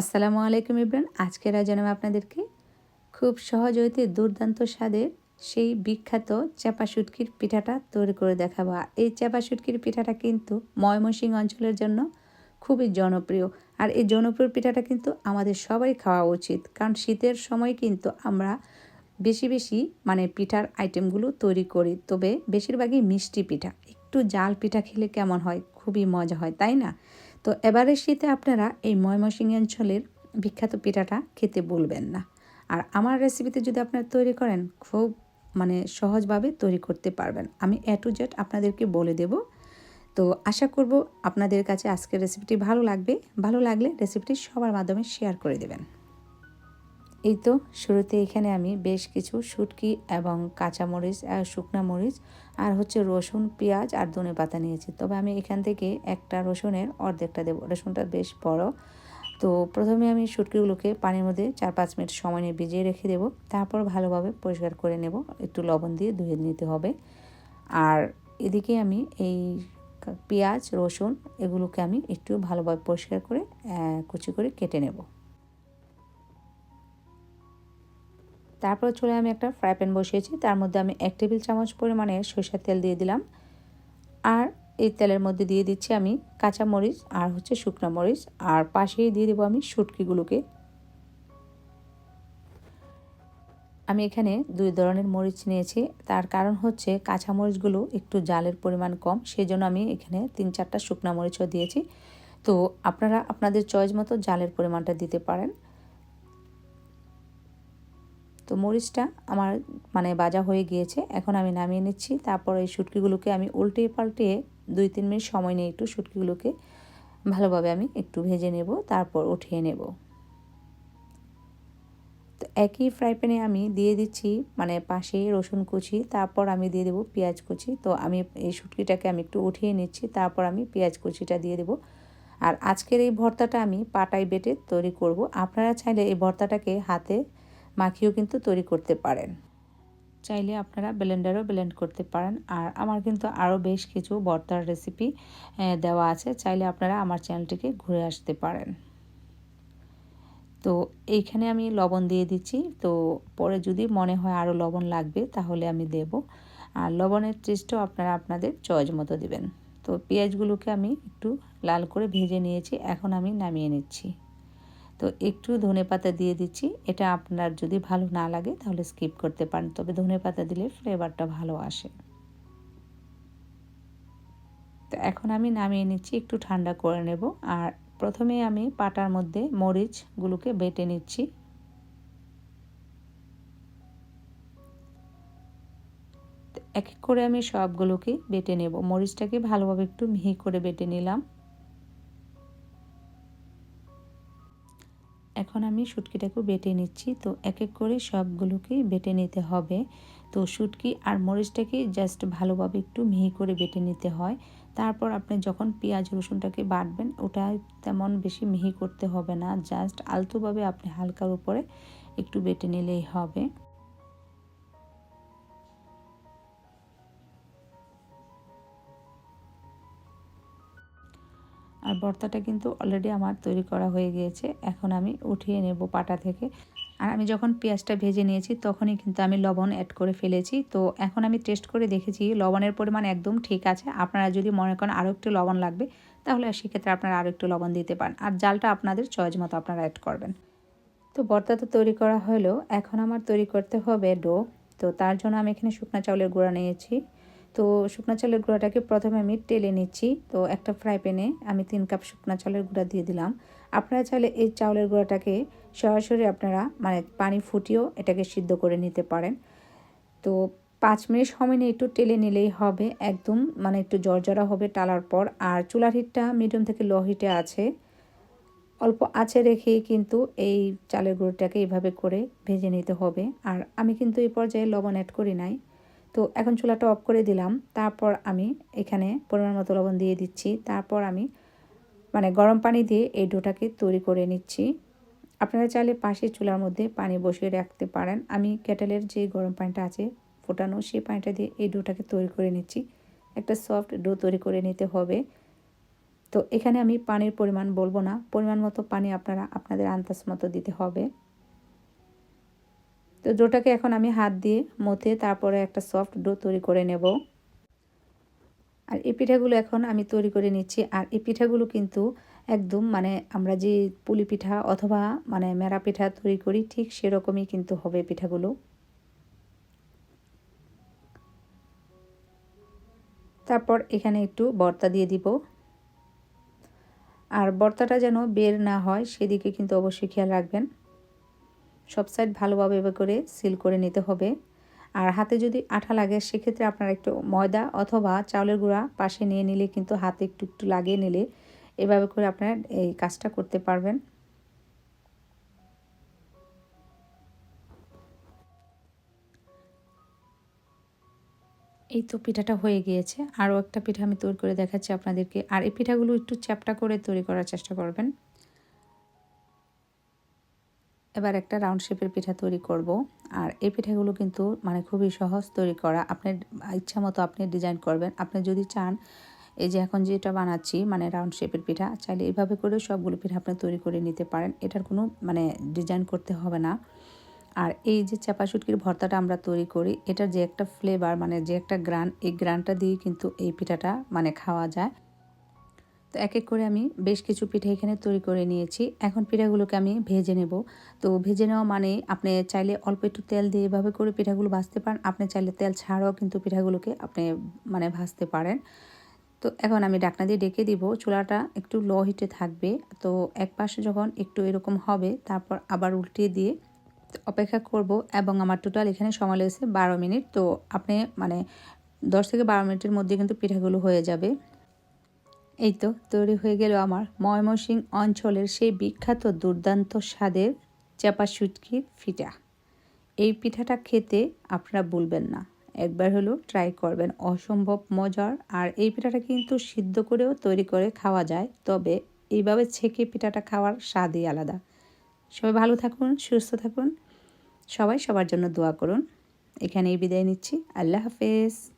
আসসালামু আলাইকুম ইব্রান। আজকের আয়োজনে আপনাদেরকে খুব সহজ হইতে দুর্দান্ত স্বাদের সেই বিখ্যাত চাপা শুটকির পিঠাটা তৈরি করে দেখাবো। আর এই চাপা শুটকির পিঠাটা কিন্তু ময়মনসিংহ অঞ্চলের জন্য খুবই জনপ্রিয়। আর এই জনপ্রিয় পিঠাটা কিন্তু আমাদের সবাই খাওয়া উচিত। কারণ শীতের সময় কিন্তু আমরা বেশি বেশি মানে পিঠার আইটেমগুলো তৈরি করি। তবে বেশিরভাগই মিষ্টি পিঠা। একটু জাল পিঠা খেলে কেমন হয়? খুবই মজা হয়, তাই না? তো এবারের শীতে আপনারা এই ময়মনসিংহ অঞ্চলের বিখ্যাত পিঠাটা খেতে বলবেন না। আর আমার রেসিপিতে যদি আপনারা তৈরি করেন, খুব মানে সহজভাবে তৈরি করতে পারবেন। আমি এ টু জেড আপনাদেরকে বলে দেব। তো আশা করব আপনাদের কাছে আজকের রেসিপিটি ভালো লাগবে। ভালো লাগলে রেসিপিটি সবার মাধ্যমে শেয়ার করে দেবেন। এই তো, শুরুতে এখানে আমি বেশ কিছু শুটকি এবং কাঁচামরিচ শুকনা মরিচ আর হচ্ছে রসুন, পেঁয়াজ আর ধনে পাতা নিয়েছি। তবে আমি এখান থেকে একটা রসুনের অর্ধেকটা দেবো। রসুনটা বেশ বড়। তো প্রথমে আমি শুটকিগুলোকে পানির মধ্যে চার পাঁচ মিনিট সময় নিয়ে ভিজিয়ে রেখে দেবো। তারপর ভালোভাবে পরিষ্কার করে নেব। একটু লবণ দিয়ে ধুয়ে নিতে হবে। আর এদিকে আমি এই পেঁয়াজ, রসুন এগুলোকে আমি একটু ভালোভাবে পরিষ্কার করে কুচি করে কেটে নেব। তারপর চলে আমি একটা ফ্রাই প্যান বসিয়েছি। তার মধ্যে আমি এক টেবিল চামচ পরিমাণে সরষের তেল দিয়ে দিলাম। আর এই তেলের মধ্যে দিয়ে দিচ্ছি আমি কাঁচা মরিচ আর হচ্ছে শুকনো মরিচ। আর পাশেই দিয়ে দেবো আমি শুটকিগুলোকে। আমি এখানে দুই ধরনের মরিচ নিয়েছি। তার কারণ হচ্ছে কাঁচা মরিচগুলো একটু জালের পরিমাণ কম সেই জন্য আমি এখানে তিন চারটা শুকনো মরিচও দিয়েছি। তো আপনারা আপনাদের চয়েস মতো জালের পরিমাণটা দিতে পারেন। তো মরিচটা আমার মানে বাজা হয়ে গিয়েছে, এখন আমি নামিয়ে নিচ্ছি। তারপর এই শুটকিগুলোকে আমি উল্টিয়ে পাল্টিয়ে দুই তিন মিনিট সময় নিয়ে একটু শুটকিগুলোকে ভালোভাবে আমি একটু ভেজে নেব, তারপর উঠিয়ে নেব। তো একই ফ্রাই প্যানে আমি দিয়ে দিচ্ছি মানে পাশে রসুন কুচি, তারপর আমি দিয়ে দেবো পেঁয়াজ কুচি। তো আমি এই শুটকিটাকে আমি একটু উঠিয়ে নিচ্ছি, তারপর আমি পেঁয়াজ কুচিটা দিয়ে দেবো। আর আজকের এই ভর্তাটা আমি পাটাই বেটে তৈরি করব। আপনারা চাইলে এই ভর্তাটাকে হাতে মাখিয়েও কিন্তু তৈরি করতে পারেন। চাইলে আপনারা ব্লেন্ডারও ব্লেন্ড করতে পারেন। আর আমার কিন্তু আরও বেশ কিছু ভর্তার রেসিপি দেওয়া আছে। চাইলে আপনারা আমার চ্যানেলটিকে ঘুরে আসতে পারেন। তো এইখানে আমি লবণ দিয়ে দিচ্ছি। তো পরে যদি মনে হয় আরও লবণ লাগবে, তাহলে আমি দেব। আর লবণের টেস্টও আপনারা আপনাদের চয়েস মতো দেবেন। তো পেঁয়াজগুলোকে আমি একটু লাল করে ভেজে নিয়েছি। এখন আমি নামিয়ে নিচ্ছি। তো একটু ধনে পাতা দিয়ে দিচ্ছি। এটা আপনার যদি ভালো না লাগে তাহলে স্কিপ করতে পারেন। তবে ধনে পাতা দিলে ফ্লেভারটা ভালো আসে। তো এখন আমি নামিয়ে নিচ্ছি, একটু ঠান্ডা করে নেব। আর প্রথমে আমি পাটার মধ্যে মরিচগুলোকে বেটে নিচ্ছি। এক এক করে আমি সবগুলোকে বেটে নেব। মরিচটাকে ভালোভাবে একটু মিহি করে বেটে নিলাম। এখন আমি শুটকিটাকে বেটে নিচ্ছি। তো এক এক করে সবগুলোকে বেটে নিতে হবে। তো শুটকি আর মরিচটাকে জাস্ট ভালোভাবে একটু মিহি করে বেটে নিতে হয়। তারপর আপনি যখন পেঁয়াজ, রসুনটাকে বাটবেন, ওটা তেমন বেশি মিহি করতে হবে না। জাস্ট আলতোভাবে আপনি হালকার উপরে একটু বেটে নিলেই হবে। আর ভর্তাটা কিন্তু অলরেডি আমার তৈরি করা হয়ে গিয়েছে। এখন আমি উঠিয়ে নেব পাটা থেকে। আর আমি যখন পেঁয়াজটা ভেজে নিয়েছি, তখনই কিন্তু আমি লবণ অ্যাড করে ফেলেছি। তো এখন আমি টেস্ট করে দেখেছি, লবণের পরিমাণ একদম ঠিক আছে। আপনারা যদি মনে করেন আরও একটু লবণ লাগবে, তাহলে সেক্ষেত্রে আপনারা আরও একটু লবণ দিতে পারেন। আর জালটা আপনাদের চয়েস মতো আপনারা অ্যাড করবেন। তো ভর্তা তো তৈরি করা হলো। এখন আমার তৈরি করতে হবে ডো তো তার জন্য আমি এখানে শুকনা চাউলের গুঁড়া নিয়েছি। তো শুকনো চালের গুঁড়াটাকে প্রথমে আমি টেলে নিচ্ছি। তো একটা ফ্রাই প্যানে আমি তিন কাপ শুকনো চালের গুঁড়া দিয়ে দিলাম। আপনারা চাইলে এই চাউলের গুঁড়াটাকে সরাসরি আপনারা মানে পানি ফুটিয়েও এটাকে সিদ্ধ করে নিতে পারেন। তো পাঁচ মিনিট সময় নিয়ে একটু টেলে নিলেই হবে। একদম মানে একটু জর্জরা হবে টালার পর। আর চুলার হিটটা মিডিয়াম থেকে লো হিটে আছে। অল্প আছে রেখেই কিন্তু এই চালের গুঁড়োটাকে এইভাবে করে ভেজে নিতে হবে। আর আমি কিন্তু এই পর্যায়ে লবণ অ্যাড করি নাই। তো এখন চুলাটা অফ করে দিলাম। তারপর আমি এখানে পরিমাণ মতো লবণ দিয়ে দিচ্ছি। তারপর আমি মানে গরম পানি দিয়ে এই ডোটাকে তৈরি করে নিচ্ছি। আপনারা চাইলে পাশে চুলার মধ্যে পানি বসিয়ে রাখতে পারেন। আমি কেটেলের যে গরম পানিটা আছে, ফোটানো সেই পানিটা দিয়ে এই ডোটাকে তৈরি করে নিচ্ছি। একটা সফট ডো তৈরি করে নিতে হবে। তো এখানে আমি পানির পরিমাণ বলব না। পরিমাণ মতো পানি আপনারা, আপনাদের আন্দাজ মতো দিতে হবে। তো ডোটাকে এখন আমি হাত দিয়ে মথে তারপরে একটা সফট ডো তৈরি করে নেব। আর এই পিঠাগুলো এখন আমি তৈরি করে নিচ্ছি। আর এই পিঠাগুলো কিন্তু একদম মানে আমরা যে পুলি পিঠা অথবা মানে মেরা পিঠা তৈরি করি, ঠিক সেরকমই কিন্তু হবে পিঠাগুলো। তারপর এখানে একটু বর্তা দিয়ে দিব। আর বর্তাটা যেন বের না হয়, সেদিকে কিন্তু অবশ্যই খেয়াল রাখবেন। সব সাইড ভালোভাবে এভাবে করে সিল করে নিতে হবে। আর হাতে যদি আঠা লাগে, সেক্ষেত্রে আপনারা একটু ময়দা অথবা চাউলের গুঁড়া পাশে নিয়ে নিলে কিন্তু হাতে একটু একটু লাগিয়ে নিলে এভাবে করে আপনারা এই কাজটা করতে পারবেন। এই তো পিঠাটা হয়ে গিয়েছে। আরও একটা পিঠা আমি তৈরি করে দেখাচ্ছি আপনাদেরকে। আর এই পিঠাগুলো একটু চ্যাপটা করে তৈরি করার চেষ্টা করবেন। এবার একটা রাউন্ড শেপের পিঠা তৈরি করব। আর এই পিঠাগুলো কিন্তু মানে খুবই সহজ তৈরি করা। আপনার ইচ্ছা মতো আপনি ডিজাইন করবেন। আপনি যদি চান, এই যে এখন যেটা বানাচ্ছি মানে রাউন্ড শেপের পিঠা, চাইলে এইভাবে করে সবগুলো পিঠা আপনি তৈরি করে নিতে পারেন। এটার কোনো মানে ডিজাইন করতে হবে না। আর এই যে চাপা শুটকির ভর্তাটা আমরা তৈরি করি, এটার যে একটা ফ্লেভার মানে যে একটা গ্রান, এই গ্রানটা দিয়ে কিন্তু এই পিঠাটা মানে খাওয়া যায়। তো এক এক করে আমি বেশ কিছু পিঠা এখানে তৈরি করে নিয়েছি। এখন পিঠাগুলোকে আমি ভেজে নেব। তো ভেজে নেওয়া মানে আপনি চাইলে অল্প একটু তেল দিয়ে এভাবে করে পিঠাগুলো ভাজতে পারেন। আপনি চাইলে তেল ছাড়াও কিন্তু পিঠাগুলোকে আপনি মানে ভাজতে পারেন। তো এখন আমি ডাকনা দিয়ে ডেকে দিব। চুলাটা একটু লো হিটে থাকবে। তো এক পাশে যখন একটু এরকম হবে, তারপর আবার উল্টিয়ে দিয়ে অপেক্ষা করব এবং আমার টোটাল এখানে সময় লেগেছে বারো মিনিট। তো আপনি মানে দশ থেকে বারো মিনিটের মধ্যে কিন্তু পিঠাগুলো হয়ে যাবে। এই তো তৈরি হয়ে গেল আমার ময়মনসিং অঞ্চলের সেই বিখ্যাত দুর্দান্ত স্বাদের চাপা সুটকির পিঠা। এই পিঠাটা খেতে আপনারা বলবেন না। একবার হলো ট্রাই করবেন। অসম্ভব মজার। আর এই পিঠাটা কিন্তু সিদ্ধ করেও তৈরি করে খাওয়া যায়। তবে এইভাবে ছেঁকে পিঠাটা খাওয়ার স্বাদই আলাদা। সবাই ভালো থাকুন, সুস্থ থাকুন। সবাই সবার জন্য দোয়া করুন। এখানেই বিদায় নিচ্ছি। আল্লাহ হাফেজ।